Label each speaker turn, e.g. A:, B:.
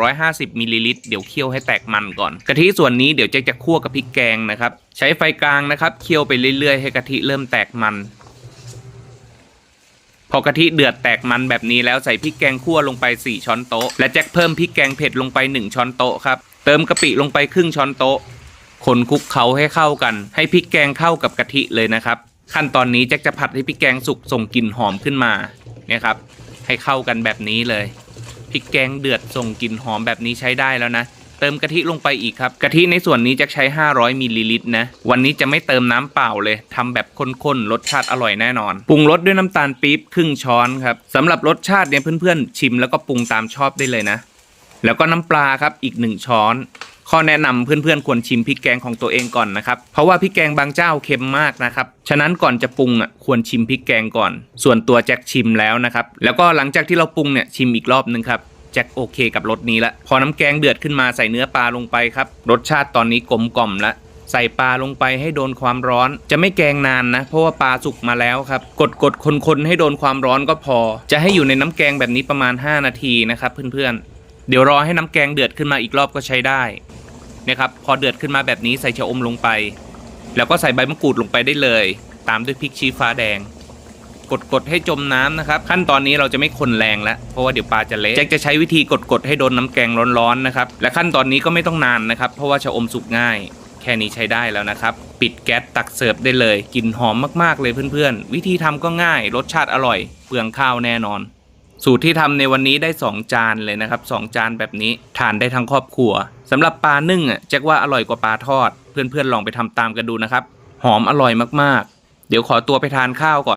A: 250มิลลิลิตรเดี๋ยวเคี่ยวให้แตกมันก่อน กะทิส่วนนี้เดี๋ยวแจ็คจะคั่วกับพริกแกงนะครับ ใช้ไฟกลางนะครับเคี่ยวไปเรื่อยๆให้กะทิเริ่มแตกมันพอกะทิเดือดแตกมันแบบนี้แล้วใส่พริกแกงคั่วลงไป 4 ช้อนโต๊ะ และแจ็คเพิ่มพริกแกงเผ็ดลงไป 1 ช้อนโต๊ะครับ เติมกะปิลงไปครึ่งช้อนโต๊ะ คนคลุกเคล้าให้เข้ากัน ให้พริกแกงเข้ากับกะทิเลยนะครับ ขั้นตอนนี้แจ็คจะผัดให้พริกแกงสุกส่งกลิ่นหอมขึ้นมาเนี่ยครับให้เข้ากันแบบนี้เลย พริกแกงเดือดส่งกลิ่นหอมแบบนี้ใช้ได้แล้วนะเติมกะทิลงไปอีกครับกะทิในส่วนนี้จะใช้ 500มิลลิลิตรนะวันนี้จะไม่เติมน้ำเปล่าเลยทำแบบข้นๆรสชาติอร่อยแน่นอนปรุงรสด้วยน้ำตาลปี๊บครึ่งช้อนครับสำหรับรสชาติเนี่ยเพื่อนๆชิมแล้วก็ปรุงตามชอบได้เลยนะ แล้วก็น้ำปลาครับอีก 1 ช้อน ข้อแนะนำเพื่อนๆควรชิมพริกแกงของตัวเองก่อนนะครับ เพราะว่าพริกแกงบางเจ้าเค็มมากนะครับ ฉะนั้นก่อนจะปรุงอะควรชิมพริกแกงก่อน ส่วนตัวแจ็คชิมแล้วนะครับ แล้วก็หลังจากที่เราปรุงเนี่ยชิมอีกรอบนึงครับแจ็คโอเคกับรสนี้ละพอน้ำแกงเดือดขึ้นมาใส่เนื้อปลาลงไปครับ รสชาติตอนนี้กลมกล่อมละใส่ปลาลงไปให้โดนความร้อน จะไม่แกงนานนะ เพราะว่าปลาสุกมาแล้วครับ กดกดคนคนๆให้โดนความร้อนก็พอ จะให้อยู่ในน้ำแกงแบบนี้ประมาณ 5 นาทีนะครับเพื่อนๆเดี๋ยวรอให้น้ำแกงเดือดขึ้นมาอีกรอบก็ใช้ได้ นะครับพอเดือดขึ้นมาแบบนี้ใส่ชะอมลงไป แล้วก็ใส่ใบมะกรูดลงไปได้เลย ตามด้วยพริกชี้ฟ้าแดง กดกดให้จมน้ำนะครับ ขั้นตอนนี้เราจะไม่คนแรงแล้วเพราะว่าเดี๋ยวปลาจะเละแจ็คจะใช้วิธีกดกดให้โดนน้ำแกงร้อนๆนะครับและขั้นตอนนี้ก็ไม่ต้องนานนะครับ เพราะว่าชะอมสุกง่าย แค่นี้ใช้ได้แล้วนะครับปิดแก๊สตักเสิร์ฟได้เลยกลิ่นหอมมากๆเลยเพื่อนๆ วิธีทำก็ง่ายรสชาติอร่อย เปลืองข้าวแน่นอน สูตรที่ทำในวันนี้ได้ 2 จานเลยนะครับ 2 จานแบบนี้ทานได้ทั้งครอบครัวสำหรับปลานึ่งอะแจ็คว่าอร่อยกว่าปลาทอด เพื่อนๆลองไปทำตามกันดูนะครับ หอมอร่อยมากๆ เดี๋ยวขอตัวไปทานข้าวก่อน